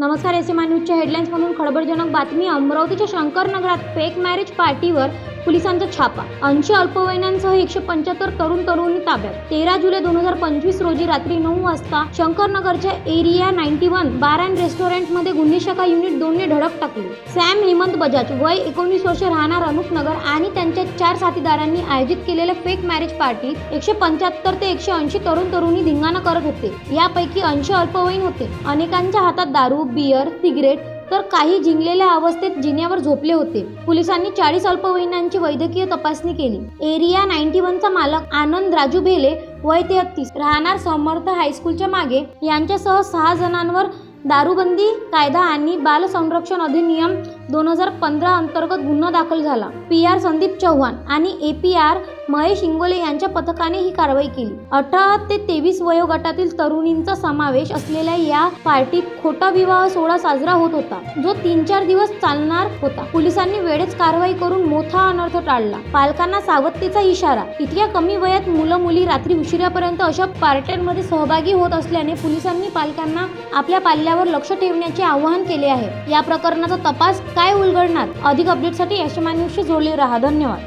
नमस्कार S M न्यूजच्या headlines म्हणून खळबळजनक बातमी. अमरावतीच्या शंकरनगरात फेक मॅरेज पार्टीवर पोलिसांचा छापा. ऐंशी अल्पवयनांसह एकशे पंच्याहत्तर तरुण तरुणी ताब्यात. तेरा जुलै दोन हजार पंचवीस रोजी रात्री नऊ वाजता शंकरनगरच्या area ninety one bar and रेस्टॉरंटमध्ये गुन्हे शाखा युनिट दोनने धडक टाकली. सॅम हेमंत बजाज वय एकोणीस वर्ष राहणार अनुपनगर आणि त्यांच्या चार साथीदारांनी आयोजित केलेल्या फेक मॅरेज पार्टीत एकशे पंच्याहत्तर ते एकशे ऐंशी तरुण तरुणी धिंगाणा करत होते. यापैकी ऐंशी अल्पवयीन होते. अनेकांच्या हातात दारू बियर सिगरेट तर काही जिंकलेल्या अवस्थेत जिन्यावर झोपले होते. पोलिसांनी चाळीस अल्पवयीनांची वैद्यकीय तपासणी केली. एरिया नाईन्टी वनचा मालक आनंद राजू भेले वय तेहत्तीस राहणार समर्थ हायस्कूलच्या मागे. यांच्यासह सहा जणांवर दारूबंदी कायदा आणि बाल संरक्षण अधिनियम दोन हजार पंधरा अंतर्गत गुन्हा दाखल झाला. पी आर संदीप चव्हाण आणि A P R Mahesh Ingole यांच्या पथकाने ही कारवाई केली. अठरा ते तेवीस वयोगटातील तरुणींचा समावेश असलेल्या या पार्टीत खोटा विवाह सोहळा साजरा होत होता. जो तीन चार दिवस चालणार होता. पोलिसांनी वेळेच कारवाई करून मोठा अनर्थ टाळला. पालकांना सावधतेचा इशारा. इतक्या कमी वयात मुलं मुली रात्री उशिरापर्यंत अशा पार्ट्यांमध्ये सहभागी होत असल्याने पोलिसांनी पालकांना आपल्या पाल्यावर लक्ष ठेवण्याचे आवाहन केले आहे. या प्रकरणाचा तपास काय उलगडणार? अधिक अपडेटसाठी यशमान न्यूजशी जोडले राहा. धन्यवाद.